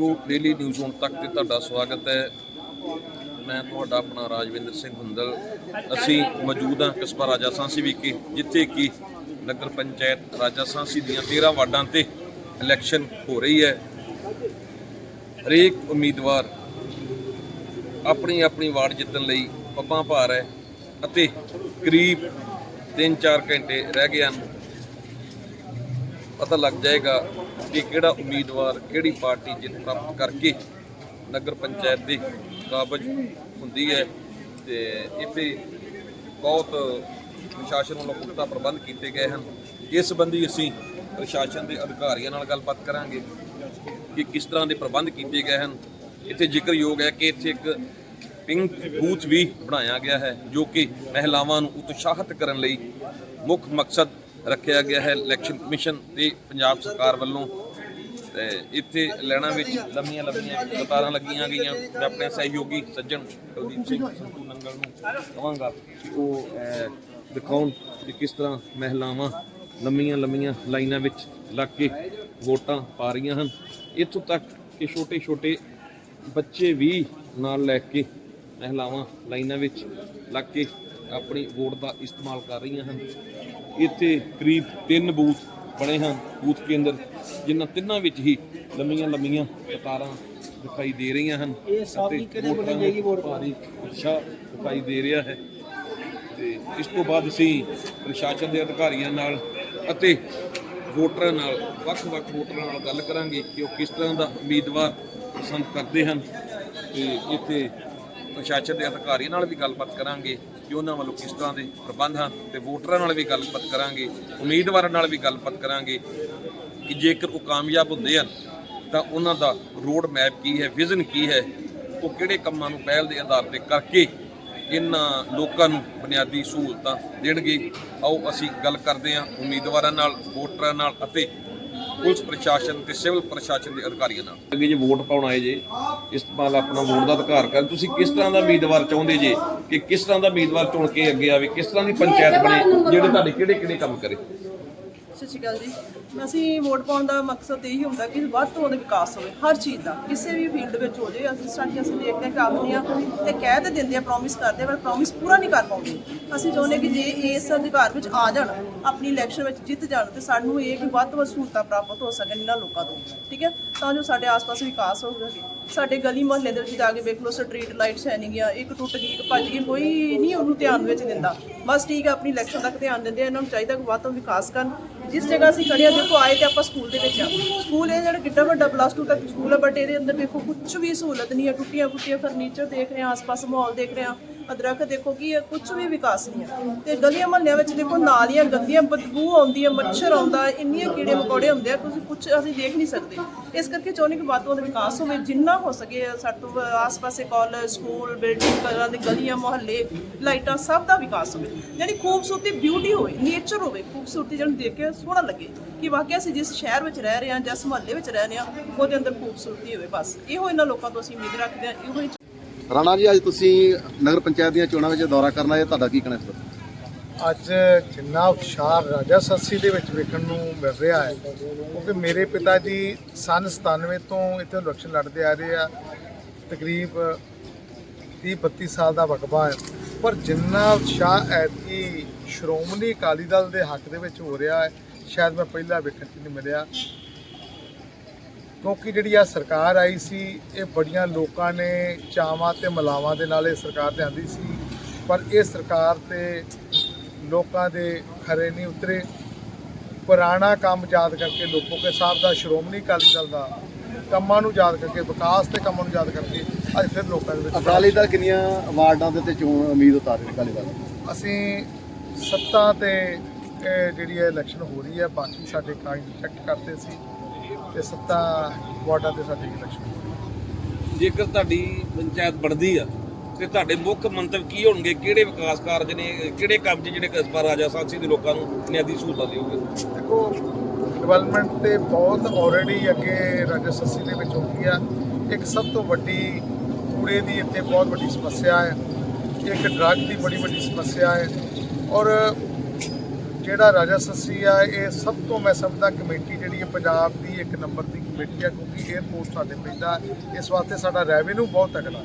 ਵੇਖੋ daily news ਹੁਣ ਤੱਕ ਤੇ ਤੁਹਾਡਾ ਸਵਾਗਤ ਹੈ। ਮੈਂ ਤੁਹਾਡਾ ਆਪਣਾ ਰਾਜਵਿੰਦਰ ਸਿੰਘ ਹੁੰਦਲ। ਅਸੀਂ ਮੌਜੂਦ ਹਾਂ ਕਸਬਾ ਰਾਜਾ ਸਾਂਸੀ ਵਿਖੇ, ਜਿੱਥੇ ਕਿ ਨਗਰ ਪੰਚਾਇਤ ਰਾਜਾ ਸਾਂਸੀ ਦੀਆਂ 13 ਵਾਰਡਾਂ ਤੇ ਇਲੈਕਸ਼ਨ ਹੋ ਰਹੀ ਹੈ। ਹਰੇਕ ਉਮੀਦਵਾਰ ਆਪਣੀ ਆਪਣੀ ਵਾਰਡ ਜਿੱਤਣ ਲਈ ਪੱਬਾਂ ਭਾਰ ਹੈ ਅਤੇ ਕਰੀਬ 3-4 ਘੰਟੇ ਰਹਿ ਗਏ ਹਨ। ਪਤਾ ਲੱਗ ਜਾਏਗਾ ਕਿ ਕਿਹੜਾ ਉਮੀਦਵਾਰ ਕਿਹੜੀ ਪਾਰਟੀ ਜਿੱਤ ਪ੍ਰਾਪਤ ਕਰਕੇ ਨਗਰ ਪੰਚਾਇਤ ਦੀ ਕਾਬਜ ਹੁੰਦੀ ਹੈ ਤੇ ਇੱਥੇ ਬਹੁਤ ਪ੍ਰਸ਼ਾਸਨ ਵੱਲੋਂ ਪੁਖਤਾ ਪ੍ਰਬੰਧ ਕੀਤੇ ਗਏ ਹਨ। ਇਸ ਸੰਬੰਧੀ ਅਸੀਂ ਪ੍ਰਸ਼ਾਸਨ ਦੇ ਅਧਿਕਾਰੀਆਂ ਨਾਲ ਗੱਲਬਾਤ ਕਰਾਂਗੇ ਕਿ ਕਿਸ ਤਰ੍ਹਾਂ ਦੇ ਪ੍ਰਬੰਧ ਕੀਤੇ ਗਏ ਹਨ। ਇੱਥੇ ਜ਼ਿਕਰਯੋਗ ਹੈ ਕਿ ਇੱਥੇ ਇੱਕ ਪਿੰਕ ਬੂਥ ਵੀ ਬਣਾਇਆ ਗਿਆ ਹੈ ਜੋ ਕਿ ਮਹਿਲਾਵਾਂ ਨੂੰ ਉਤਸ਼ਾਹਿਤ ਕਰਨ ਲਈ ਮੁੱਖ ਮਕਸਦ ਰੱਖਿਆ ਗਿਆ ਹੈ ਇਲੈਕਸ਼ਨ ਕਮਿਸ਼ਨ ਤੇ ਪੰਜਾਬ ਸਰਕਾਰ ਵੱਲੋਂ। ਤੇ ਇੱਥੇ ਲੈਣਾ ਵਿੱਚ ਲੰਮੀਆਂ ਲੰਮੀਆਂ ਕਤਾਰਾਂ ਲੱਗੀਆਂ ਗਈਆਂ। ਮੈਂ ਆਪਣੇ ਸਹਿਯੋਗੀ ਸੱਜਣ ਕੁਲਦੀਪ ਸਿੰਘ ਸੰਤੂ ਨੰਗਲ ਨੂੰ ਕਹਾਂਗਾ ਕਿ ਉਹ ਦਿਖਾਉਣ ਕਿ ਕਿਸ ਤਰ੍ਹਾਂ ਮਹਿਲਾਵਾਂ ਲੰਮੀਆਂ ਲੰਮੀਆਂ ਲਾਈਨਾਂ ਵਿੱਚ ਲੱਗ ਕੇ ਵੋਟਾਂ ਪਾ ਰਹੀਆਂ ਹਨ। ਇੱਥੋਂ ਤੱਕ ਕਿ ਛੋਟੇ ਛੋਟੇ ਬੱਚੇ ਵੀ ਨਾਲ ਲੈ ਕੇ ਮਹਿਲਾਵਾਂ ਲਾਈਨਾਂ ਵਿੱਚ ਲੱਗ ਕੇ ਆਪਣੀ ਵੋਟ ਦਾ ਇਸਤੇਮਾਲ ਕਰ ਰਹੀਆਂ ਹਨ। ਇੱਥੇ ਕਰੀਬ 3 ਬੂਥ ਬਣੇ ਹਨ ਬੂਥ ਕੇਂਦਰ ਜਿਨ੍ਹਾਂ ਤਿੰਨਾਂ ਵਿੱਚ ਹੀ ਲੰਮੀਆਂ ਲੰਮੀਆਂ ਕਤਾਰਾਂ ਦਿਖਾਈ ਦੇ ਰਹੀਆਂ ਹਨ ਇਹ ਸਭ ਕਿਹੜੇ ਬਣੀ ਜਾਏਗੀ ਵੋਟ? ਭਾਰੀ ਉਤਸ਼ਾਹ ਦਿਖਾਈ ਦੇ ਰਿਹਾ ਹੈ ਤੇ ਇਸ ਤੋਂ ਬਾਅਦ ਅਸੀਂ ਪ੍ਰਸ਼ਾਸਨ ਦੇ ਅਧਿਕਾਰੀਆਂ ਨਾਲ ਅਤੇ ਵੋਟਰਾਂ ਨਾਲ ਵੱਖ-ਵੱਖ ਵੋਟਰਾਂ ਨਾਲ ਗੱਲ ਕਰਾਂਗੇ ਕਿ ਉਹ ਕਿਸ ਤਰ੍ਹਾਂ ਦਾ ਉਮੀਦਵਾਰ ਪਸੰਦ ਕਰਦੇ ਹਨ ਤੇ ਇੱਥੇ ਪ੍ਰਸ਼ਾਸਨ ਦੇ ਅਧਿਕਾਰੀਆਂ ਨਾਲ ਵੀ ਗੱਲਬਾਤ ਕਰਾਂਗੇ। ਕਿ ਉਹਨਾਂ ਵੱਲੋਂ ਕਿਸ ਤਰ੍ਹਾਂ ਦੇ ਪ੍ਰਬੰਧ ਹਨ ਤੇ ਵੋਟਰਾਂ ਨਾਲ ਵੀ ਗੱਲਬਾਤ ਕਰਾਂਗੇ, ਉਮੀਦਵਾਰਾਂ ਨਾਲ ਵੀ ਗੱਲਬਾਤ ਕਰਾਂਗੇ ਕਿ ਜੇਕਰ ਉਹ ਕਾਮਯਾਬ ਹੁੰਦੇ ਹਨ, ਤਾਂ ਉਹਨਾਂ ਦਾ ਰੋਡ ਮੈਪ ਕੀ ਹੈ ਵਿਜ਼ਨ ਕੀ ਹੈ, ਉਹ ਕਿਹੜੇ ਕੰਮਾਂ ਨੂੰ ਪਹਿਲ ਦੇ ਆਧਾਰ ਤੇ ਕਰਕੇ ਇਹਨਾਂ ਲੋਕਾਂ ਨੂੰ ਬੁਨਿਆਦੀ ਸਹੂਲਤਾਂ ਦੇਣਗੇ। ਆਓ ਅਸੀਂ ਗੱਲ ਕਰਦੇ ਹਾਂ ਉਮੀਦਵਾਰਾਂ ਨਾਲ, ਵੋਟਰਾਂ ਨਾਲ ਅਤੇ ਪੁਲਿਸ ਪ੍ਰਸ਼ਾਸਨ ਤੇ ਸਿਵਲ ਪ੍ਰਸ਼ਾਸਨ ਦੇ ਅਧਿਕਾਰੀਆਂ ਨਾਲ। ਅੱਗੇ ਜੇ ਵੋਟ ਪਾਉਣ ਆਏ ਜੇ ਇਸਤੇਮਾਲ ਆਪਣਾ ਵੋਟ ਦਾ ਅਧਿਕਾਰ ਕਰਨ। ਤੁਸੀਂ ਕਿਸ ਤਰ੍ਹਾਂ ਦਾ ਉਮੀਦਵਾਰ ਚਾਹੁੰਦੇ ਜੇ ਕਿ ਕਿਸ ਤਰ੍ਹਾਂ ਦਾ ਉਮੀਦਵਾਰ ਚੁਣ ਕੇ ਅੱਗੇ ਆਵੇ, ਕਿਸ ਤਰ੍ਹਾਂ ਦੀ ਪੰਚਾਇਤ ਬਣੇ, ਜਿਹੜੇ ਤੁਹਾਡੇ ਕਿਹੜੇ ਕਿਹੜੇ ਕੰਮ ਕਰੇ? ਸਤਿ ਸ਼੍ਰੀ ਅਕਾਲ ਜੀ। ਅਸੀਂ ਵੋਟ ਪਾਉਣ ਦਾ ਮਕਸਦ ਇਹੀ ਹੁੰਦਾ ਕਿ ਵੱਧ ਤੋਂ ਵੱਧ ਵਿਕਾਸ ਹੋਵੇ, ਹਰ ਚੀਜ਼ ਦਾ, ਕਿਸੇ ਵੀ ਫੀਲਡ ਵਿੱਚ ਹੋ ਜਾਏ ਅਸੀਂ ਸਾਡੀ ਅਸੀਂ ਦੇਖਦੇ ਹਾਂ ਕੰਮ ਨਹੀਂ ਆ ਤੇ ਕਹਿ ਤੇ ਦਿੰਦੇ ਆ ਪ੍ਰੋਮਿਸ ਕਰਦੇ ਆ ਪਰ ਪ੍ਰੋਮਿਸ ਪੂਰਾ ਨਹੀਂ ਕਰ ਪਾਉਂਦੇ। ਅਸੀਂ ਚਾਹੁੰਦੇ ਕਿ ਜੇ ਇਸ ਅਧਿਕਾਰ ਵਿੱਚ ਆ ਜਾਣ, ਆਪਣੀ ਇਲੈਕਸ਼ਨ ਵਿੱਚ ਜਿੱਤ ਜਾਣ ਤੇ ਸਾਨੂੰ ਇਹ ਕਿ ਵੱਧ ਤੋਂ ਵੱਧ ਸਹੂਲਤਾਂ ਪ੍ਰਾਪਤ ਹੋ ਸਕਣ ਇਹਨਾਂ ਲੋਕਾਂ ਤੋਂ, ਠੀਕ ਹੈ? ਤਾਂ ਜੋ ਸਾਡੇ ਆਸ-ਪਾਸ ਵਿਕਾਸ ਹੋ ਸਕੇ। ਸਾਡੇ ਗਲੀ ਮੁਹੱਲੇ ਦੇ ਵਿੱਚ ਜਾ ਕੇ ਵੇਖ ਲਓ ਸਟਰੀਟ ਲਾਈਟਸ ਹੈ ਨਹੀਂ ਗਿਆ ਇੱਕ ਟੁੱਟ ਗਈ, ਇੱਕ ਭੱਜ ਗਈ, ਕੋਈ ਨਹੀਂ ਉਹਨੂੰ ਧਿਆਨ ਵਿੱਚ ਦਿੰਦਾ। ਬਸ ਠੀਕ ਹੈ ਆਪਣੀ ਇਲੈਕਸ਼ਨ ਤੱਕ ਧਿਆਨ ਦਿੰਦੇ ਆ, ਇਹਨਾਂ ਨੂੰ ਚਾਹੀਦਾ ਕਿ ਵੱਧ ਤੋਂ ਵਿਕਾਸ ਕਰਨ। ਜਿਸ ਜਗ੍ਹਾ ਅਸੀਂ ਖੜੇ ਆ, ਦੇਖੋ, ਆਏ ਤੇ ਆਪਾਂ ਸਕੂਲ ਦੇ ਵਿੱਚ ਆ। ਸਕੂਲ ਇਹ ਜਿਹੜਾ ਕਿੱਡਾ ਵੱਡਾ ਪਲੱਸ 2 ਤੱਕ ਸਕੂਲ ਹੈ ਬਟ ਇਹਦੇ ਅੰਦਰ ਦੇਖੋ ਕੁਝ ਵੀ ਸਹੂਲਤ ਨਹੀਂ ਹੈ ਟੁੱਟੀਆਂ ਫੁੱਟੀਆਂ ਫਰਨੀਚਰ ਦੇਖ ਰਹੇ ਹਾਂ, ਆਸ-ਪਾਸ ਮਾਹੌਲ ਦੇਖ ਰਹੇ ਹਾਂ। ਅਦਰਕ ਦੇਖੋ ਕਿ ਇਹ ਕੁਝ ਵੀ ਵਿਕਾਸ ਨਹੀਂ ਹੈ। ਤੇ ਗਲੀਆਂ ਮੁਹੱਲਿਆਂ ਵਿੱਚ ਦੇਖੋ ਨਾਲੀਆਂ ਗੰਦੀਆਂ ਬਦਬੂ ਆਉਂਦੀ ਹੈ ਮੱਛਰ ਆਉਂਦਾ ਹੈ, ਇੰਨੀਆਂ ਕੀੜੇ ਮਕੌੜੇ ਹੁੰਦੇ ਆ ਤੁਸੀਂ ਕੁਝ ਅਸੀਂ ਦੇਖ ਨਹੀਂ ਸਕਦੇ। ਇਸ ਕਰਕੇ ਚਾਹੁੰਦੇ ਕਿ ਵੱਧ ਤੋਂ ਵਿਕਾਸ ਹੋਵੇ ਜਿੰਨਾ ਹੋ ਸਕੇ ਸਾਡੇ ਤੋਂ ਆਸ-ਪਾਸੇ ਕਾਲਜ ਸਕੂਲ ਬਿਲਡਿੰਗ ਕਰਾਂ ਦੇ ਗਲੀਆਂ ਮੁਹੱਲੇ ਲਾਈਟਾਂ ਸਭ ਦਾ ਵਿਕਾਸ ਹੋਵੇ। ਯਾਨੀ ਖੂਬਸੂਰਤੀ ਬਿਊਟੀ ਹੋਵੇ ਨੇਚਰ ਹੋਵੇ ਖੂਬਸੂਰਤੀ ਜਿਹਨੂੰ ਦੇਖ ਕੇ ਸੋਹਣਾ ਲੱਗੇ ਕਿ ਵਾਕਿਆ ਅਸੀਂ ਜਿਸ ਸ਼ਹਿਰ ਵਿੱਚ ਰਹਿ ਰਹੇ ਹਾਂ ਜਿਸ ਮੁਹੱਲੇ ਵਿੱਚ ਰਹਿ ਰਹੇ ਹਾਂ ਉਹਦੇ ਅੰਦਰ ਖੂਬਸੂਰਤੀ ਹੋਵੇ ਬਸ। ਇਹੋ ਇਹਨਾਂ ਲੋਕਾਂ ਤੋਂ ਅਸੀਂ ਉਮੀਦ ਰੱਖਦੇ ਹਾਂ ਇਹੋ ਹੀ ਰਾਣਾ ਜੀ, ਅੱਜ ਤੁਸੀਂ ਨਗਰ ਪੰਚਾਇਤ ਦੀਆਂ ਚੋਣਾਂ ਵਿੱਚ ਦੌਰਾ ਕਰਨਾ ਹੈ ਤੁਹਾਡਾ ਕੀ ਕਹਿਣਾ ਇਸ ਬਾਰੇ? ਅੱਜ ਜਿੰਨਾ ਉਤਸ਼ਾਹ ਰਾਜਾ ਸੱਸੀ ਦੇ ਵਿੱਚ ਵੇਖਣ ਨੂੰ ਮਿਲ ਰਿਹਾ ਹੈ, ਕਿਉਂਕਿ ਮੇਰੇ ਪਿਤਾ ਜੀ ਸਨ 97 ਤੋਂ ਇੱਥੇ ਇਲੈਕਸ਼ਨ ਲੜਦੇ ਆ ਰਹੇ ਆ, ਤਕਰੀਬ 30 32 ਸਾਲ ਦਾ ਵਕਬਾ ਹੈ। ਪਰ ਜਿੰਨਾ ਉਤਸ਼ਾਹ ਐਤਕੀ ਸ਼੍ਰੋਮਣੀ ਅਕਾਲੀ ਦਲ ਦੇ ਹੱਕ ਦੇ ਵਿੱਚ ਹੋ ਰਿਹਾ ਹੈ, ਸ਼ਾਇਦ ਮੈਂ ਪਹਿਲਾਂ ਵੇਖਣ 'ਚ ਨਹੀਂ ਮਿਲਿਆ। ਕਿਉਂਕਿ ਜਿਹੜੀ ਆ ਸਰਕਾਰ ਆਈ ਸੀ ਇਹ ਬੜੀਆਂ ਲੋਕਾਂ ਨੇ ਚਾਵਾਂ ਤੇ ਮਲਾਵਾਂ ਦੇ ਨਾਲ ਇਹ ਸਰਕਾਰ ਲਿਆਂਦੀ ਸੀ ਪਰ ਇਹ ਸਰਕਾਰ ਤੇ ਲੋਕਾਂ ਦੇ ਖਰੇ ਨਹੀਂ ਉਤਰੇ। ਪੁਰਾਣਾ ਕੰਮ ਯਾਦ ਕਰਕੇ ਲੋਕੋ ਕੇ ਸਾਹਿਬ ਦਾ ਸ਼੍ਰੋਮਣੀ ਅਕਾਲੀ ਦਲ ਦਾ ਕੰਮਾਂ ਨੂੰ ਯਾਦ ਕਰਕੇ ਵਿਕਾਸ ਤੇ ਕੰਮਾਂ ਨੂੰ ਯਾਦ ਕਰਕੇ ਅੱਜ ਫਿਰ ਲੋਕਾਂ ਦੇ ਵਿੱਚ ਅਕਾਲੀ ਦਲ ਕਿੰਨੀਆਂ ਵਾਰਡਾਂ ਦੇ ਤੇ ਚੋਣ ਉਮੀਦ ਉਤਾਰ ਅਕਾਲੀ ਦਲ? ਅਸੀਂ ਸੱਤਾ ਤੇ ਜਿਹੜੀ ਹੈ ਇਲੈਕਸ਼ਨ ਹੋ ਰਹੀ ਹੈ ਬਾਕੀ ਸਾਡੇ ਕਾਗਜ਼ ਚੈੱਕ ਕਰਦੇ ਸੀ। ਤੇ ਸੱਤਾ ਵਾਰਡਾਂ ਤੇ ਸਾਡੀ ਇਲੈਕਸ਼ਨ ਜੇਕਰ ਤੁਹਾਡੀ ਪੰਚਾਇਤ ਬਣਦੀ ਆ ਤੇ ਤੁਹਾਡੇ ਮੁੱਖ ਮੰਤਵ ਕੀ ਹੋਣਗੇ? ਕਿਹੜੇ ਵਿਕਾਸ ਕਾਰਜ ਨੇ? ਕਿਹੜੇ ਕੰਮ ਜਿਹੜੇ ਕਸਬਾ ਰਾਜਾ ਸਾਂਸੀ ਦੇ ਲੋਕਾਂ ਨੂੰ ਬੁਨਿਆਦੀ ਸਹੂਲਤਾਂ ਦਿਓਗੇ ਦੇਖੋ ਡਿਵੈਲਪਮੈਂਟ ਤੇ ਬਹੁਤ ਆਲਰੇਡੀ ਅੱਗੇ ਰਾਜਾ ਸੱਸੀ ਦੇ ਵਿੱਚ ਹੋ ਗਈ ਆ। ਇੱਕ ਸਭ ਤੋਂ ਵੱਡੀ ਕੂੜੇ ਦੀ ਇੱਥੇ ਬਹੁਤ ਵੱਡੀ ਸਮੱਸਿਆ ਹੈ। ਇੱਕ ਡਰੱਗ ਦੀ ਬੜੀ ਵੱਡੀ ਸਮੱਸਿਆ ਹੈ। ਔਰ ਜਿਹੜਾ ਰਾਜਾ ਸੱਸੀ ਆ ਇਹ ਸਭ ਤੋਂ ਮੈਂ ਸਮਝਦਾ ਕਮੇਟੀ ਜਿਹੜੀ ਹੈ ਪੰਜਾਬ ਦੀ ਇੱਕ ਨੰਬਰ ਦੀ ਬੈਠੀ ਆ ਕਿਉਂਕਿ 에어ਪੋਰਟ ਸਾਡੇ ਪੈਂਦਾ। ਇਸ ਵਾਸਤੇ ਸਾਡਾ ਰੈਵਨਿਊ ਬਹੁਤ ਤਕੜਾ।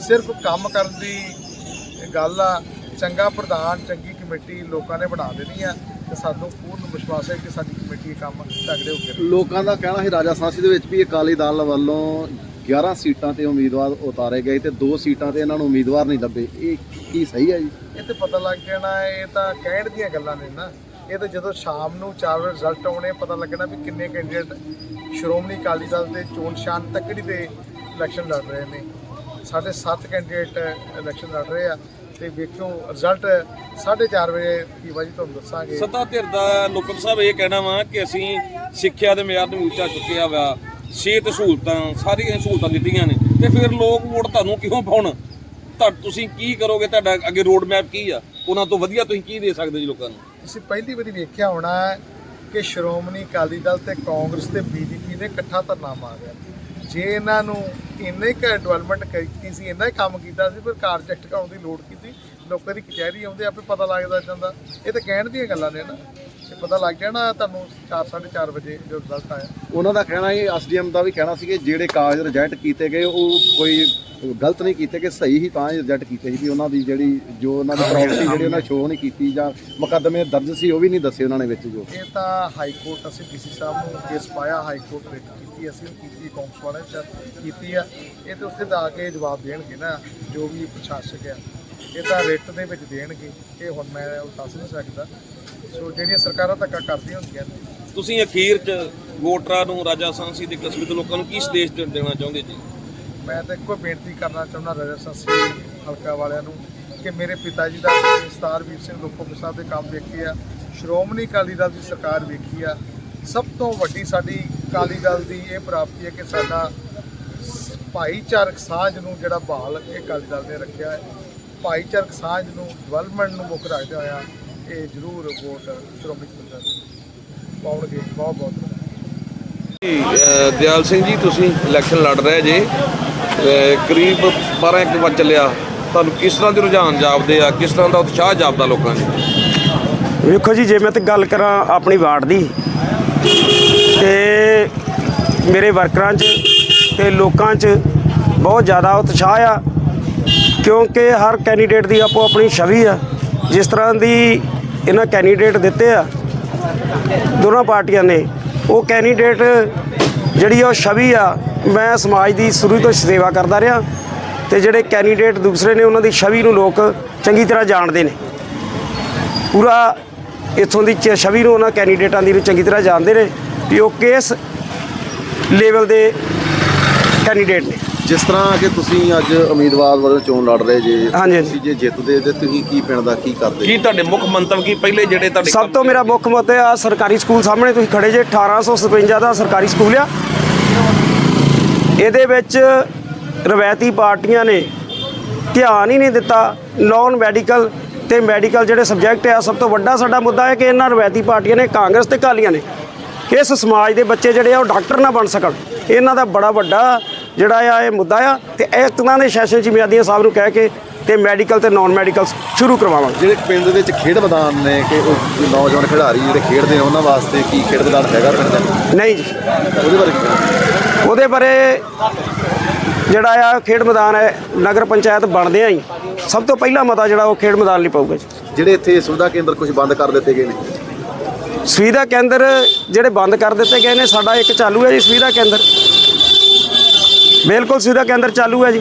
ਸਿਰਫ ਕੰਮ ਕਰਨ ਦੀ ਗੱਲ ਆ ਚੰਗਾ ਪ੍ਰਧਾਨ ਚੰਗੀ ਕਮੇਟੀ ਲੋਕਾਂ ਨੇ ਬਣਾ ਦੇਣੀ ਆ ਤੇ ਸਾਨੂੰ ਪੂਰਨ ਵਿਸ਼ਵਾਸ ਹੈ ਕਿ ਸਾਡੀ ਕਮੇਟੀ ਕੰਮ ਤਗੜੇ ਹੋ ਕੇ। ਲੋਕਾਂ ਦਾ ਕਹਿਣਾ ਸੀ ਰਾਜਾ ਸਾਂਸੀ ਦੇ ਵਿੱਚ ਵੀ ਅਕਾਲੀ ਦਲ ਵੱਲੋਂ 11 ਸੀਟਾਂ ਤੇ ਉਮੀਦਵਾਰ ਉਤਾਰੇ ਗਏ ਤੇ ਦੋ ਸੀਟਾਂ ਤੇ ਇਹਨਾਂ ਨੂੰ ਉਮੀਦਵਾਰ ਨਹੀਂ ਲੱਭੇ। ਇਹ ਕੀ ਸਹੀ ਹੈ ਜੀ? ਇਹ ਤੇ ਪਤਾ ਲੱਗ ਜਾਣਾ ਇਹ ਤਾਂ ਕਹਿਣ ਦੀਆਂ ਗੱਲਾਂ ਨੇ ਨਾ। ਇਹ ਤਾਂ ਜਦੋਂ ਸ਼ਾਮ ਨੂੰ 4 ਵਜੇ ਰਿਜ਼ਲਟ ਆਉਣੇ, ਪਤਾ ਲੱਗਣਾ ਵੀ ਕਿੰਨੇ ਕੈਂਡੀਡੇਟ ਸ਼੍ਰੋਮਣੀ ਅਕਾਲੀ ਦਲ ਦੇ ਚੋਣ ਸ਼ਾਨ ਤੱਕੜੀ ਦੇ ਇਲੈਕਸ਼ਨ ਲੜ ਰਹੇ ਨੇ। ਸਾਡੇ 7 ਕੈਂਡੀਡੇਟ ਇਲੈਕਸ਼ਨ ਲੜ ਰਹੇ ਆ ਤੇ ਵੇਖਿਓ ਰਿਜ਼ਲਟ 4:30 ਵਜੇ ਕੀ ਵਾਜੀ ਤੁਹਾਨੂੰ ਦੱਸਾਂਗੇ। ਸੱਤਾ ਧਿਰ ਦਾ ਲੋਕਮ ਸਾਹਿਬ ਇਹ ਕਹਿਣਾ ਵਾ ਕਿ ਅਸੀਂ ਸਿੱਖਿਆ ਦੇ ਮਿਆਰ ਨੂੰ ਉੱਚਾ ਚੁੱਕਿਆ ਵਾ, ਸਿਹਤ ਸਹੂਲਤਾਂ, ਸਾਰੀਆਂ ਸਹੂਲਤਾਂ ਦਿੱਤੀਆਂ ਨੇ ਤੇ ਫਿਰ ਲੋਕ ਵੋਟ ਤੁਹਾਨੂੰ ਕਿਉਂ ਪਾਉਣ? ਤਾਂ ਤੁਸੀਂ ਕੀ ਕਰੋਗੇ? ਤੁਹਾਡਾ ਅੱਗੇ ਰੋਡ ਮੈਪ ਕੀ ਆ? ਉਹਨਾਂ ਤੋਂ ਵਧੀਆ ਤੁਸੀਂ ਕੀ ਦੇ ਸਕਦੇ ਜੀ ਲੋਕਾਂ ਨੂੰ? ਤੁਸੀਂ ਪਹਿਲੀ ਵਾਰੀ ਵੇਖਿਆ ਹੋਣਾ ਹੈ ਕਿ ਸ਼੍ਰੋਮਣੀ ਅਕਾਲੀ ਦਲ ਤੇ ਕਾਂਗਰਸ ਤੇ ਬੀਜੇਪੀ ਨੇ ਇਕੱਠਾ ਧਰਨਾ ਮਾਰਿਆ ਜੇ ਇਹਨਾਂ ਨੂੰ ਇੰਨੇ ਕੁ ਡਿਵੈਲਪਮੈਂਟ ਕੀਤੀ ਸੀ, ਇੰਨਾ ਹੀ ਕੰਮ ਕੀਤਾ ਸੀ ਪਰ ਕਾਰਜ ਟਿਕਾਉਣ ਦੀ ਲੋੜ ਕੀਤੀ ਲੋਕਾਂ ਦੀ ਕਚਹਿਰੀ ਆਉਂਦੇ, ਆਪੇ ਪਤਾ ਲੱਗਦਾ ਜਾਂਦਾ। ਇਹ ਤਾਂ ਕਹਿਣ ਦੀਆਂ ਗੱਲਾਂ ਨੇ ਨਾ। ਇਹ ਪਤਾ ਲੱਗ ਜਾਣਾ ਤੁਹਾਨੂੰ 4:30 ਵਜੇ ਜੋ ਰਿਜ਼ਲਟ ਆਇਆ। ਉਹਨਾਂ ਦਾ ਕਹਿਣਾ ਹੈ ਐਸਡੀਐਮ ਦਾ ਵੀ ਕਹਿਣਾ ਸੀ ਕਿ ਜਿਹੜੇ ਕਾਗਜ਼ ਰਿਜੈਕਟ ਕੀਤੇ ਗਏ ਉਹ ਕੋਈ ਗਲਤ ਨਹੀਂ ਕੀਤੇ ਕਿ ਸਹੀ ਹੀ ਤਾਂ ਰਿਜੈਕਟ ਕੀਤੇ ਸੀ ਵੀ ਉਹਨਾਂ ਦੀ ਜਿਹੜੀ ਜੋ ਉਹਨਾਂ ਦੀ ਪ੍ਰਾਪਰਟੀ ਜਿਹੜੀ ਉਹਨਾਂ ਸ਼ੋਅ ਨਹੀਂ ਕੀਤੀ ਜਾਂ ਮੁਕੱਦਮੇ ਦਰਜ ਸੀ ਉਹ ਵੀ ਨਹੀਂ ਦੱਸੇ ਉਹਨਾਂ ਨੇ ਵਿੱਚ ਜੋ। ਇਹ ਤਾਂ ਹਾਈ ਕੋਰਟ ਅਸੀਂ ਡੀਸੀ ਸਾਹਿਬ ਨੂੰ ਕੇਸ ਪਾਇਆ ਹਾਈ ਕੋਰਟ ਰਿਟ ਕੀਤੀ ਅਸੀਂ ਉਹ ਕੀਤੀ ਕਾਂਗਰਸ ਵਾਲਿਆਂ ਚ ਕੀਤੀ ਆ। ਇਹ ਤੇ ਉੱਥੇ ਦਾ ਕੇ ਜਵਾਬ ਦੇਣਗੇ ਨਾ ਜੋ ਵੀ ਪ੍ਰਸ਼ਾਸਕ ਆ। ਇਹ ਤਾਂ ਰਿਟ ਦੇ ਵਿੱਚ ਦੇਣਗੇ ਇਹ ਹੁਣ ਮੈਂ ਉਹ ਦੱਸ ਨਹੀਂ ਸਕਦਾ। ਸੋ ਜਿਹੜੀਆਂ ਸਰਕਾਰਾਂ ਧੱਕਾ ਕਰਦੀਆਂ ਹੁੰਦੀਆਂ ਨੇ। ਤੁਸੀਂ ਅਖੀਰ 'ਚ ਵੋਟਰਾਂ ਨੂੰ ਰਾਜਾ ਸਾਂਸੀ ਦੇ ਕਸਬੇ ਦੇ ਲੋਕਾਂ ਨੂੰ ਕੀ ਸੰਦੇਸ਼ ਦੇਣਾ ਚਾਹੁੰਦੇ ਜੀ? ਮੈਂ ਤਾਂ ਇੱਕੋ ਬੇਨਤੀ ਕਰਨਾ ਚਾਹੁੰਦਾ ਰਜਾ ਸੰਸੀ ਹਲਕਾ ਵਾਲਿਆਂ ਨੂੰ ਕਿ ਮੇਰੇ ਪਿਤਾ ਜੀ ਦਾ ਸਤਾਰਵੀਰ ਸਿੰਘ ਲੋਕੋਪੁਰ ਸਾਹਿਬ ਦੇ ਕੰਮ ਵੇਖੇ ਆ ਸ਼੍ਰੋਮਣੀ ਅਕਾਲੀ ਦਲ ਦੀ ਸਰਕਾਰ ਵੇਖੀ ਆ। ਸਭ ਤੋਂ ਵੱਡੀ ਸਾਡੀ ਅਕਾਲੀ ਦਲ ਦੀ ਇਹ ਪ੍ਰਾਪਤੀ ਹੈ ਕਿ ਸਾਡਾ ਸ- ਭਾਈਚਾਰਕ ਸਾਂਝ ਨੂੰ ਜਿਹੜਾ ਬਹਾਲ ਇਹ ਅਕਾਲੀ ਦਲ ਨੇ ਰੱਖਿਆ ਹੈ। ਭਾਈਚਾਰਕ ਸਾਂਝ ਨੂੰ ਡਿਵੈਲਪਮੈਂਟ ਨੂੰ ਮੁੱਖ ਰੱਖਦੇ ਹੋਇਆ। ਇਹ ਜ਼ਰੂਰ ਵੋਟ ਸ਼੍ਰੋਮਣੀ ਦਲ ਨੂੰ ਪਾਉਣਗੇ ਬਹੁਤ ਬਹੁਤ ਦਿਆਲ ਸਿੰਘ ਜੀ ਤੁਸੀਂ ਇਲੈਕਸ਼ਨ ਲੜ ਰਹੇ ਜੇ। ਕਰੀਬ 12 ਇੱਕ ਵਜ ਚੱਲਿਆ। ਤੁਹਾਨੂੰ ਕਿਸ ਤਰ੍ਹਾਂ ਦੇ ਰੁਝਾਨ ਜਾਪਦੇ ਆ? ਕਿਸ ਤਰ੍ਹਾਂ ਦਾ ਉਤਸ਼ਾਹ ਜਾਪਦਾ ਲੋਕਾਂ 'ਚ ਵੇਖੋ ਜੀ ਜੇ ਮੈਂ ਤੇ ਗੱਲ ਕਰਾਂ ਆਪਣੀ ਵਾਰਡ ਦੀ ਤੇ ਮੇਰੇ ਵਰਕਰਾਂ 'ਚ ਤੇ ਲੋਕਾਂ 'ਚ ਬਹੁਤ ਜ਼ਿਆਦਾ ਉਤਸ਼ਾਹ ਆ ਕਿਉਂਕਿ ਹਰ ਕੈਂਡੀਡੇਟ ਦੀ ਆਪੋ ਆਪਣੀ ਛਵੀ ਆ। ਜਿਸ ਤਰ੍ਹਾਂ ਦੀ ਇਹਨਾਂ ਕੈਂਡੀਡੇਟ ਦਿੱਤੇ ਆ, ਦੋਨਾਂ ਪਾਰਟੀਆਂ ਨੇ। ਉਹ ਕੈਂਡੀਡੇਟ ਜਿਹੜੀ ਉਹ ਛਵੀ ਆ, ਮੈਂ ਸਮਾਜ ਦੀ ਸ਼ੁਰੂ ਤੋਂ ਸੇਵਾ ਕਰਦਾ ਰਿਹਾ ਤੇ ਜਿਹੜੇ ਕੈਂਡੀਡੇਟ ਦੂਸਰੇ ਨੇ, ਉਹਨਾਂ ਦੀ ਛਵੀ ਨੂੰ ਲੋਕ ਚੰਗੀ ਤਰ੍ਹਾਂ ਜਾਣਦੇ ਨੇ। ਪੂਰਾ ਇੱਥੋਂ ਦੀ ਚ- ਛਵੀ ਨੂੰ ਉਹਨਾਂ ਕੈਂਡੀਡੇਟਾਂ ਦੀ ਨੂੰ ਚੰਗੀ ਤਰ੍ਹਾਂ ਜਾਣਦੇ ਨੇ ਵੀ ਉਹ ਕਿਸ ਲੈਵਲ ਦੇ ਕੈਂਡੀਡੇਟ ਨੇ। ਜਿਸ ਤਰ੍ਹਾਂ ਕਿ ਤੁਸੀਂ ਅੱਜ ਉਮੀਦਵਾਰ ਵੱਲੋਂ ਚੋਣ ਲੜ ਰਹੇ ਜੇ ਹਾਂਜੀ, ਹਾਂਜੀ। ਤੁਸੀਂ ਜੇ ਜਿੱਤਦੇ ਤੇ ਤੁਸੀਂ ਕੀ ਪਿੰਡ ਦਾ ਕੀ ਕਰਦੇ? ਕੀ ਤੁਹਾਡੇ ਮੁੱਖ ਮੰਤਵ ਕੀ? ਪਹਿਲੇ ਜਿਹੜੇ ਤੁਹਾਡੇ ਸਭ ਤੋਂ ਮੇਰਾ ਮੁੱਖ ਮਤ ਆ ਸਰਕਾਰੀ ਸਕੂਲ ਸਾਹਮਣੇ ਤੁਸੀਂ ਖੜੇ ਜੇ 1857 ਦਾ ਸਰਕਾਰੀ ਸਕੂਲ ਆ। ਇਹਦੇ ਵਿੱਚ ਰਵਾਇਤੀ ਪਾਰਟੀਆਂ ਨੇ ਧਿਆਨ ਹੀ ਨਹੀਂ ਦਿੱਤਾ ਨੌਨ ਮੈਡੀਕਲ ਤੇ ਮੈਡੀਕਲ ਜਿਹੜੇ ਸਬਜੈਕਟ ਆ ਸਭ ਤੋਂ ਵੱਡਾ ਸਾਡਾ ਮੁੱਦਾ ਹੈ ਕਿ ਇਹਨਾਂ ਰਵਾਇਤੀ ਪਾਰਟੀਆਂ ਨੇ ਕਾਂਗਰਸ ਤੇ ਕਾਲੀਆਂ ਨੇ। ਇਸ ਸਮਾਜ ਦੇ ਬੱਚੇ ਜਿਹੜੇ ਆ ਉਹ ਡਾਕਟਰ ਨਾ ਬਣ ਸਕਣ। ਇਹਨਾਂ ਦਾ ਬੜਾ ਵੱਡਾ ਜਿਹੜਾ ਆ ਇਹ ਮੁੱਦਾ ਆ ਤੇ ਇੱਕ ਤਰ੍ਹਾਂ ਦੇ ਸੈਸ਼ਨ ਚ ਮਿਆਦੀਆਂ ਸਾਹਿਬ ਨੂੰ ਕਹਿ ਕੇ ਤੇ ਮੈਡੀਕਲ ਤੇ ਨਾਨ ਮੈਡੀਕਲ ਸ਼ੁਰੂ ਕਰਵਾਵਾਂਗੇ। ਜਿਹੜੇ ਪਿੰਡ ਦੇ ਵਿੱਚ ਖੇਡ ਮੈਦਾਨ ਨੇ ਕਿ ਉਹ ਨੌਜਵਾਨ ਖਿਡਾਰੀ ਜਿਹੜੇ ਖੇਡਦੇ ਨੇ ਉਹਨਾਂ ਵਾਸਤੇ ਕੀ ਖੇਡ ਮੈਦਾਨ ਹੈਗਾ ਪਿੰਡ ਦਾ? ਨਹੀਂ ਜੀ। ਉਹਦੇ ਬਾਰੇ ਕੀ? ਉਹਦੇ ਬਾਰੇ ਜਿਹੜਾ ਆ ਖੇਡ ਮੈਦਾਨ ਹੈ ਨਗਰ ਪੰਚਾਇਤ ਬਣਦੇ ਆ ਹੀ ਸਭ ਤੋਂ ਪਹਿਲਾ ਮਤਾ ਜਿਹੜਾ ਉਹ ਖੇਡ ਮੈਦਾਨ ਲਈ ਪਊਗਾ ਜੀ। ਜਿਹੜੇ ਇੱਥੇ ਸੁਵਿਧਾ ਕੇਂਦਰ ਕੁਝ ਬੰਦ ਕਰ ਦਿੱਤੇ ਗਏ ਨੇ? ਸੁਵਿਧਾ ਕੇਂਦਰ ਜਿਹੜੇ ਬੰਦ ਕਰ ਦਿੱਤੇ ਗਏ ਨੇ ਸਾਡਾ ਇੱਕ ਚਾਲੂ ਹੈ ਜੀ ਸੁਵਿਧਾ ਕੇਂਦਰ। ਬਿਲਕੁਲ ਸੁਵਿਧਾ ਕੇਂਦਰ ਚਾਲੂ ਹੈ ਜੀ।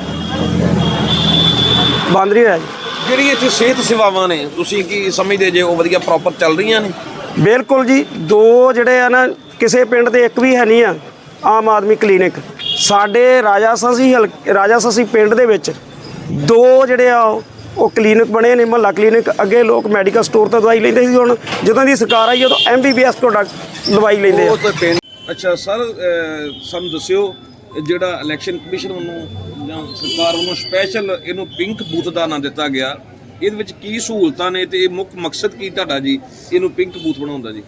ਬੰਦ ਨਹੀਂ ਹੋਇਆ ਜੀ। ਜਿਹੜੀਆਂ ਇੱਥੇ ਸਿਹਤ ਸੇਵਾਵਾਂ ਨੇ ਤੁਸੀਂ ਕੀ ਸਮਝਦੇ ਜੇ ਉਹ ਵਧੀਆ ਪ੍ਰੋਪਰ ਚੱਲ ਰਹੀਆਂ ਨੇ? ਬਿਲਕੁਲ ਜੀ ਦੋ ਜਿਹੜੇ ਆ ਨਾ ਕਿਸੇ ਪਿੰਡ ਦੇ ਇੱਕ ਵੀ ਹੈ ਨਹੀਂ ਆ ਆਮ ਆਦਮੀ ਕਲੀਨਿਕ। ਸਾਡੇ ਰਾਜਾ ਸਸੀ ਰਾਜਾ ਸਸੀ ਪਿੰਡ ਦੇ ਵਿੱਚ ਦੋ ਜਿਹੜੇ ਆ ਉਹ- ਕਲੀਨਿਕ ਬਣੇ ਨੇ ਮਹੱਲਾ ਕਲੀਨਿਕ ਅੱਗੇ ਲੋਕ ਮੈਡੀਕਲ ਸਟੋਰ ਤੋਂ ਦਵਾਈ ਲੈਂਦੇ ਸੀ ਹੁਣ ਜਦੋਂ ਦੀ ਸਰਕਾਰ ਆਈ ਉਦੋਂ ਐਮਬੀਬੀਐਸ ਪ੍ਰੋਡਕਟ ਦਵਾਈ ਲੈਂਦੇ ਆ। ਅੱਛਾ ਸਰ ਸਾਨੂੰ ਦੱਸਿਓ ਜਿਹੜਾ ਇਲੈਕਸ਼ਨ ਕਮਿਸ਼ਨ ਵੱਲੋਂ ਜਾਂ ਸਰਕਾਰ ਵੱਲੋਂ ਸਪੈਸ਼ਲ ਇਹਨੂੰ ਪਿੰਕ ਬੂਥ ਦਾ ਨਾਂ ਦਿੱਤਾ ਗਿਆ, ਇਹਦੇ ਵਿੱਚ ਕੀ ਸਹੂਲਤਾਂ ਨੇ ਤੇ ਇਹ ਮੁੱਖ ਮਕਸਦ ਕੀ ਤੁਹਾਡਾ ਜੀ? ਇਹਨੂੰ ਪਿੰਕ ਬੂਥ ਬਣਾਉਂਦਾ ਜੀ।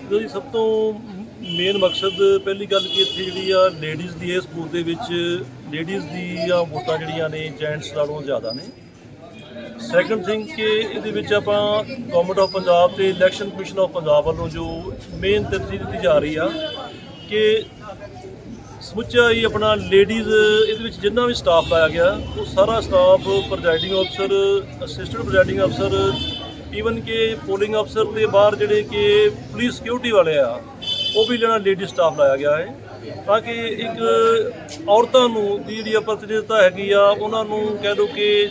ਦੇਖੋ ਜੀ, ਸਭ ਤੋਂ ਮੇਨ ਮਕਸਦ ਪਹਿਲੀ ਗੱਲ ਕਿ ਇੱਥੇ ਜਿਹੜੀ ਆ ਲੇਡੀਜ਼ ਦੀ ਇਸ ਬੂਥ ਦੇ ਵਿੱਚ ਲੇਡੀਜ਼ ਦੀ ਆ ਵੋਟਾਂ ਜਿਹੜੀਆਂ ਨੇ ਜੈਂਟਸ ਨਾਲੋਂ ਜ਼ਿਆਦਾ ਨੇ। ਸੈਕੰਡ ਥਿੰਗ ਕਿ ਇਹਦੇ ਵਿੱਚ ਆਪਾਂ ਗਵਰਨਮੈਂਟ ਆਫ ਪੰਜਾਬ ਤੇ ਇਲੈਕਸ਼ਨ ਕਮਿਸ਼ਨ ਆਫ ਪੰਜਾਬ ਵੱਲੋਂ ਜੋ ਮੇਨ ਤਰਜੀਹ ਦਿੱਤੀ ਜਾ ਰਹੀ ਆ ਕਿ ਸਮੁੱਚਾ ਹੀ ਆਪਣਾ ਲੇਡੀਜ਼ ਇਹਦੇ ਵਿੱਚ ਜਿੰਨਾ ਵੀ ਸਟਾਫ ਲਾਇਆ ਗਿਆ, ਉਹ ਸਾਰਾ staff presiding officer assistant presiding officer even ਕਿ ਪੋਲਿੰਗ ਅਫਸਰ ਦੇ ਬਾਹਰ ਜਿਹੜੇ ਕਿ ਪੁਲਿਸ ਸਿਕਿਉਰਿਟੀ ਵਾਲੇ ਆ, ਉਹ ਵੀ ਜਿਹੜਾ ਲੇਡੀ ਸਟਾਫ ਲਾਇਆ ਗਿਆ ਹੈ। ਤਾਂ ਕਿ ਇੱਕ ਔਰਤਾਂ ਨੂੰ ਦੀ ਜਿਹੜੀ ਪ੍ਰਤੀਨਿਧਤਾ ਹੈਗੀ ਆ, ਉਹਨਾਂ ਨੂੰ ਕਹਿ ਲਓ ਕਿ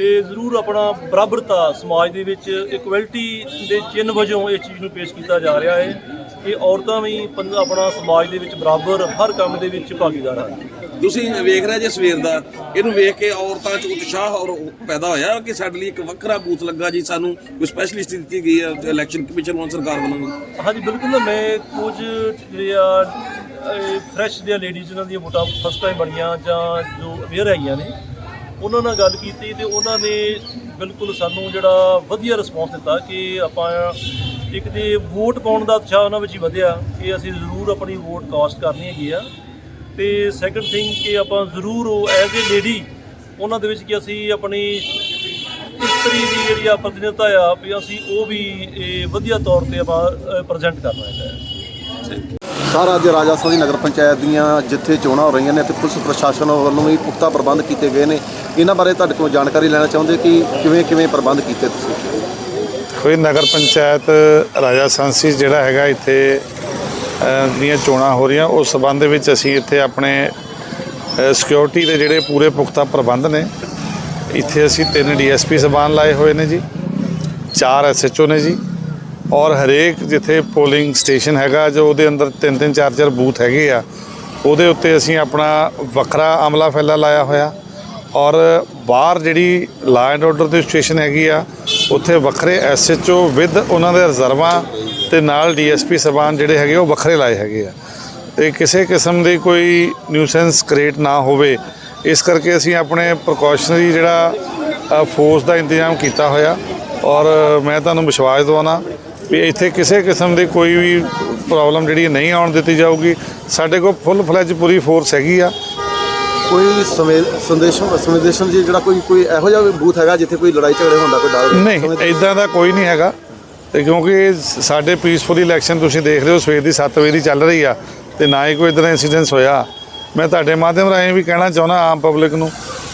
ਇਹ ਜ਼ਰੂਰ ਆਪਣਾ ਬਰਾਬਰਤਾ ਸਮਾਜ ਦੇ ਵਿੱਚ ਇਕੁਐਲਿਟੀ ਦੇ ਚਿੰਨ੍ਹ ਵਜੋਂ ਇਹ ਚੀਜ਼ ਨੂੰ ਪੇਸ਼ ਕੀਤਾ ਜਾ ਰਿਹਾ ਹੈ ਕਿ ਔਰਤਾਂ ਵੀ ਪੰਜ- ਆਪਣਾ ਸਮਾਜ ਦੇ ਵਿੱਚ ਬਰਾਬਰ ਹਰ ਕੰਮ ਦੇ ਵਿੱਚ ਭਾਗੀਦਾਰ ਹਨ। ਤੁਸੀਂ ਵੇਖ ਰਹੇ ਜੇ ਸਵੇਰ ਦਾ ਇਹਨੂੰ ਵੇਖ ਕੇ ਔਰਤਾਂ 'ਚ ਉਤਸ਼ਾਹ ਔਰ ਪੈਦਾ ਹੋਇਆ ਕਿ ਸਾਡੇ ਲਈ ਇੱਕ ਵੱਖਰਾ ਬੂਥ ਲੱਗਾ ਜੀ ਸਾਨੂੰ ਕੋਈ ਸਪੈਸ਼ਲਿਸਟ ਦਿੱਤੀ ਗਈ ਹੈ ਇਲੈਕਸ਼ਨ ਕਮਿਸ਼ਨ ਵੱਲੋਂ ਸਰਕਾਰ ਵੱਲੋਂ? ਹਾਂਜੀ ਬਿਲਕੁਲ ਮੈਂ ਕੁਝ ਜਿਹੜੇ ਆ ਫਰੈਸ਼ ਦੀਆਂ ਲੇਡੀਜ਼ ਜਿਨ੍ਹਾਂ ਦੀਆਂ ਵੋਟਾਂ ਫਸਟ ਟਾਈਮ ਬਣੀਆਂ ਜਾਂ ਜੋ ਅਵੇਅਰ ਹੈਗੀਆਂ ਨੇ ਉਹਨਾਂ ਨਾਲ ਗੱਲ ਕੀਤੀ ਤੇ ਉਹਨਾਂ ਨੇ ਬਿਲਕੁਲ ਸਾਨੂੰ ਜਿਹੜਾ ਵਧੀਆ ਰਿਸਪੌਂਸ ਦਿੱਤਾ ਕਿ ਆਪਾਂ ਇੱਕ ਤੇ ਵੋਟ ਪਾਉਣ ਦਾ ਉਤਸ਼ਾਹ ਉਹਨਾਂ ਵਿੱਚ ਹੀ ਵਧਿਆ ਕਿ ਅਸੀਂ ਜ਼ਰੂਰ ਆਪਣੀ ਵੋਟ ਕਾਸਟ ਕਰਨੀ ਹੈਗੀ ਆ। ਤੇ ਸੈਕੰਡ ਥਿੰਗ ਕਿ ਆਪਾਂ ਜ਼ਰੂਰ ਉਹ ਐਜ਼ ਏ ਲੇਡੀ ਉਹਨਾਂ ਦੇ ਵਿੱਚ ਕਿ ਅਸੀਂ ਆਪਣੀ ਇਸਤਰੀ ਦੀ ਜਿਹੜੀ ਆ ਪ੍ਰਤੀਨਿਧਤਾ ਆ ਵੀ ਅਸੀਂ ਉਹ ਵੀ ਇਹ ਵਧੀਆ ਤੌਰ ਤੇ ਆਪਾਂ ਪ੍ਰੈਜ਼ੈਂਟ ਕਰਨਾ ਹੈ। ਸਾਰਾ ਅੱਜ ਰਾਜਾ ਦੀ ਨਗਰ ਪੰਚਾਇਤ ਦੀਆਂ ਜਿੱਥੇ ਚੋਣਾਂ ਹੋ ਰਹੀਆਂ ਨੇ ਤੇ ਪੁਲਿਸ ਪ੍ਰਸ਼ਾਸਨ ਵੱਲੋਂ ਵੀ ਪੁਖਤਾ ਪ੍ਰਬੰਧ ਕੀਤੇ ਗਏ ਨੇ। ਇਹਨਾਂ ਬਾਰੇ ਤੁਹਾਡੇ ਕੋਲ ਜਾਣਕਾਰੀ ਲੈਣਾ ਚਾਹੁੰਦੇ ਕਿ ਕਿਵੇਂ ਕਿਵੇਂ ਪ੍ਰਬੰਧ ਕੀਤੇ ਤੁਸੀਂ? ਕੋਈ ਨਗਰ ਪੰਚਾਇਤ ਰਾਜਾ ਸੰਸੀ ਜਿਹੜਾ ਹੈਗਾ ਇੱਥੇ ਅ, ਦੀਆਂ ਚੋਣਾਂ ਹੋ ਰਹੀਆਂ। ਉਸ ਸਬੰਧ ਵਿੱਚ ਅਸੀਂ ਇੱਥੇ ਆਪਣੇ ਸਿਕਿਉਰਿਟੀ ਦੇ ਜਿਹੜੇ ਪੂਰੇ ਪੁਖਤਾ ਪ੍ਰਬੰਧ ਨੇ। ਇੱਥੇ ਅਸੀਂ ਤਿੰਨ ਡੀਐਸਪੀ ਸਬਾਨ ਲਾਏ ਹੋਏ ਨੇ ਜੀ ਚਾਰ ਐਸਐਚਓ ਨੇ ਜੀ। ਔਰ ਹਰੇਕ ਜਿੱਥੇ ਪੋਲਿੰਗ ਸਟੇਸ਼ਨ ਹੈਗਾ, ਜੋ ਉਹਦੇ ਅੰਦਰ ਤਿੰਨ ਤਿੰਨ ਚਾਰ ਚਾਰ ਬੂਥ ਹੈਗੇ ਆ, ਉਹਦੇ ਉੱਤੇ ਅਸੀਂ ਆਪਣਾ ਵੱਖਰਾ ਅਮਲਾ ਫੈਲਾ ਲਾਇਆ ਹੋਇਆ। ਔਰ ਬਾਹਰ ਜਿਹੜੀ law and order the station ਹੈਗੀ ਆ, ਉੱਥੇ ਵੱਖਰੇ ਐਸਐਚਓ ਵਿਦ ਉਹਨਾਂ ਦੇ ਰਿਜ਼ਰਵਾਂ ਤੇ ਨਾਲ ਡੀਐਸਪੀ ਸਬਾਨ ਜਿਹੜੇ ਹੈਗੇ, ਉਹ ਵੱਖਰੇ ਲਾਏ ਹੈਗੇ ਆ। ਤੇ ਕਿਸੇ ਕਿਸਮ ਦੀ ਕੋਈ ਨਿਊਸੈਂਸ ਕ੍ਰੀਏਟ ਨਾ ਹੋਵੇ। ਇਸ ਕਰਕੇ ਅਸੀਂ ਆਪਣੇ ਪ੍ਰੀਕਾਸ਼ਨਰੀ ਜਿਹੜਾ ਫੋਰਸ ਦਾ ਇੰਤਜ਼ਾਮ ਕੀਤਾ ਹੋਇਆ। ਔਰ ਮੈਂ ਤੁਹਾਨੂੰ ਵਿਸ਼ਵਾਸ ਦਿਵਾਉਣਾ ਵੀ ਇੱਥੇ ਕਿਸੇ ਕਿਸਮ ਦੀ ਕੋਈ ਵੀ ਪ੍ਰੋਬਲਮ ਜਿਹੜੀ ਨਹੀਂ ਆਉਣ ਦਿੱਤੀ ਜਾਊਗੀ। ਸਾਡੇ ਕੋਲ ਫੁੱਲ ਫਲੈਜ ਪੂਰੀ ਫੋਰਸ ਹੈਗੀ ਆ। ਕੋਈ ਸਮੇ ਸੰਦੇਸ਼ ਸੰਦੇਸ਼ਨ ਜੀ ਜਿਹੜਾ ਕੋਈ ਕੋਈ ਇਹੋ ਜਿਹਾ ਬੂਥ ਹੈਗਾ ਜਿੱਥੇ ਕੋਈ ਲੜਾਈ ਝਗੜੇ ਹੁੰਦਾ ਕੋਈ ਡਰ ਨਹੀਂ ਇਦਾਂ ਦਾ ਕੋਈ ਨਹੀਂ ਹੈਗਾ। ਤੇ ਕਿਉਂਕਿ ਸਾਡੇ ਪੀਸਫੁਲ ਇਲੈਕਸ਼ਨ ਤੁਸੀਂ ਦੇਖ ਰਹੇ ਹੋ ਸਵੇਰ ਦੀ 7 ਵਜੇ ਦੀ ਚੱਲ ਰਹੀ ਆ ਤੇ ਨਾ ਹੀ ਕੋਈ ਇਦਾਂ ਇਨਸੀਡੈਂਸ ਹੋਇਆ। ਮੈਂ ਤੁਹਾਡੇ ਮਾਧਿਅਮ ਰਾਹੀਂ ਵੀ ਕਹਿਣਾ ਚਾਹੁੰਦਾ ਆਮ ਪਬਲਿਕ ਨੂੰ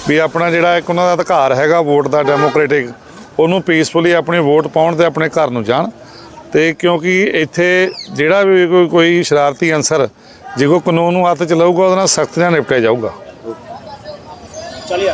ਵੀ ਆਪਣਾ ਜਿਹੜਾ ਇੱਕ ਉਹਨਾਂ ਦਾ ਅਧਿਕਾਰ ਹੈਗਾ ਵੋਟ ਦਾ ਡੈਮੋਕ੍ਰੈਟਿਕ ਉਹਨੂੰ ਪੀਸਫੁਲੀ ਆਪਣੀ ਵੋਟ ਪਾਉਣ ਤੇ ਆਪਣੇ ਘਰ ਨੂੰ ਜਾਣ। ਤੇ ਕਿਉਂਕਿ ਇੱਥੇ ਜਿਹੜਾ ਵੀ ਕੋਈ ਕੋਈ ਸ਼ਰਾਰਤੀ ਅਨਸਰ, ਜੇ ਕੋਈ ਕਾਨੂੰਨ ਨੂੰ ਹੱਥ ਚ ਲਊਗਾ, ਉਹਦੇ ਨਾਲ ਸਖਤ ਨਾਲ ਨਿਪਟਿਆ ਜਾਊਗਾ। ਚੱਲ